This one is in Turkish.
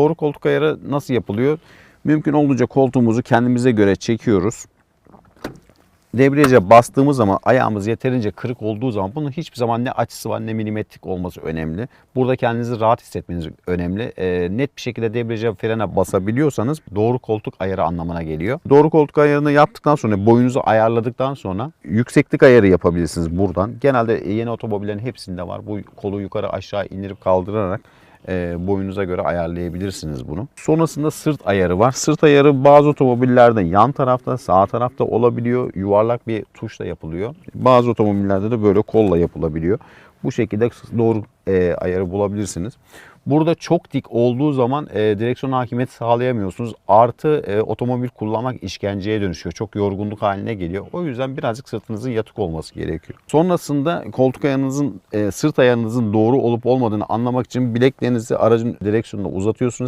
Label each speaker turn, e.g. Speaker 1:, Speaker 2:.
Speaker 1: Doğru koltuk ayarı nasıl yapılıyor? Mümkün olduğunca koltuğumuzu kendimize göre çekiyoruz. Debriyaja bastığımız zaman ayağımız yeterince kırık olduğu zaman bunun hiçbir zaman ne açısı var ne milimetrik olması önemli. Burada kendinizi rahat hissetmeniz önemli. Ee, net bir şekilde debriyaja frene basabiliyorsanız doğru koltuk ayarı anlamına geliyor. Doğru koltuk ayarını yaptıktan sonra boyunuzu ayarladıktan sonra yükseklik ayarı yapabilirsiniz buradan. Genelde yeni otomobillerin hepsinde var. Bu kolu yukarı aşağı indirip kaldırarak e, boyunuza göre ayarlayabilirsiniz bunu. Sonrasında sırt ayarı var. Sırt ayarı bazı otomobillerde yan tarafta, sağ tarafta olabiliyor. Yuvarlak bir tuşla yapılıyor. Bazı otomobillerde de böyle kolla yapılabiliyor. Bu şekilde doğru e, ayarı bulabilirsiniz. Burada çok dik olduğu zaman e, direksiyon hakimiyeti sağlayamıyorsunuz. Artı e, otomobil kullanmak işkenceye dönüşüyor. Çok yorgunluk haline geliyor. O yüzden birazcık sırtınızın yatık olması gerekiyor. Sonrasında koltuk ayağınızın, e, sırt ayağınızın doğru olup olmadığını anlamak için bileklerinizi aracın direksiyonuna uzatıyorsunuz.